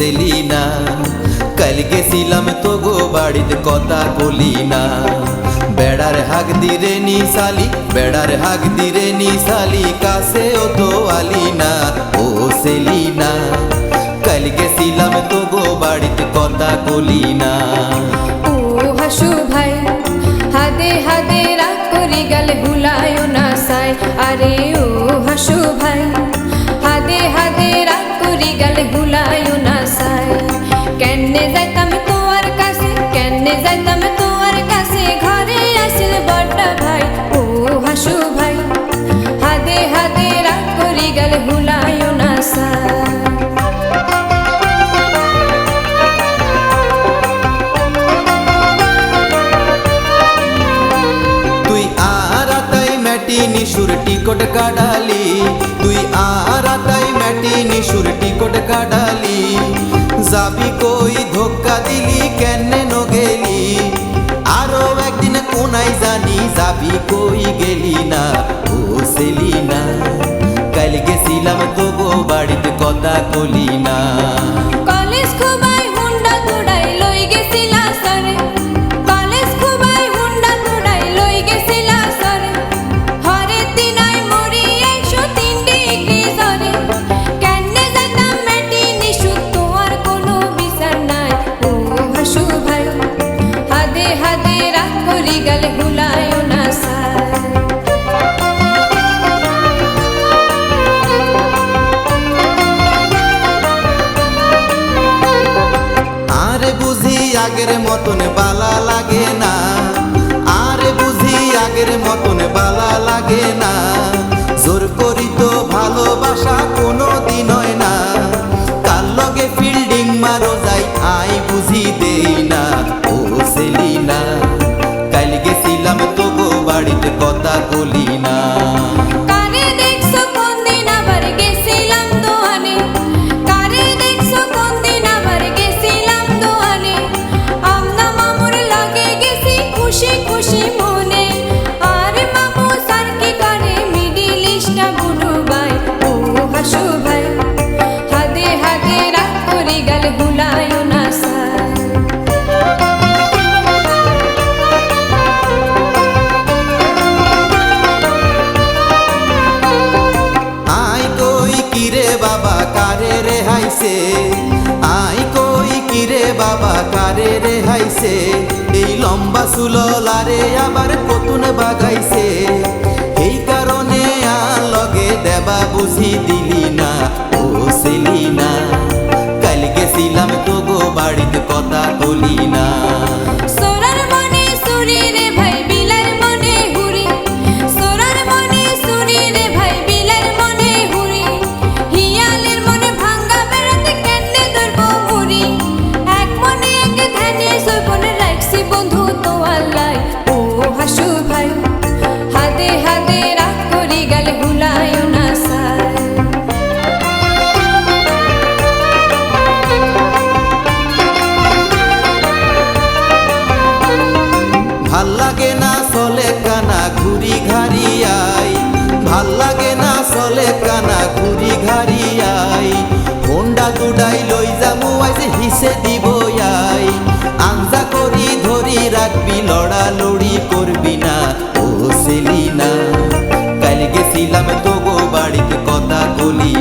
সেলিনা কাল গেছিলাম তো গো বাড়িতে কথা বলি না বেড়ার হাক দিরে নিশালি, বেড়ার হাক দিরে নিশালি, কাছে ও তো আলি না ও সেলিনা কাল গেছিলাম তো গো বাড়িতে কথা বলি না ও হাসু ভাই, হাদে হাদে রাগ করি গেল হুলায় না সাই। আরে ও হাসু ভাই, হাদে হাদে রাগ করি গেল হুলায় না desde জানি যাবি কই গেলি না? ও সেলি না কাল গেছিলাম তো গো বাড়িতে কথা কলি না। আগের মতন বালা লাগে না। আর বুঝি আগের মতন বালা লাগে না। জোর করি তো ভালোবাসা কোনো খুশি খুশি মনে। আর মামু স্যার কি করে? মিডিল ইস্টটা বুড়ো ভাই ও হাসু ভাই, হাদে হাদে রাগ করি গেল হুলায় না সাই আই কই কিরে বাবা, কারে রে হাইছে আই কই কিরে বাবা লম্বা সুললারে আবার কতুন বাগাইছে। এই কারণে আর লগে দেবা বুঝি দিলি না, ও সেলি না কাল গেছিলাম তো গো বাড়িতে কথা বলি না। হাতে হাতে রাগ করি গেল হুলায় ভালো লাগে না চলে কানা ঘুরি ঘাড়িয়াই ভালো লাগে না চলে কানা ঘুরি ঘাড়িয়াই হোন্ডা দুডাই বলি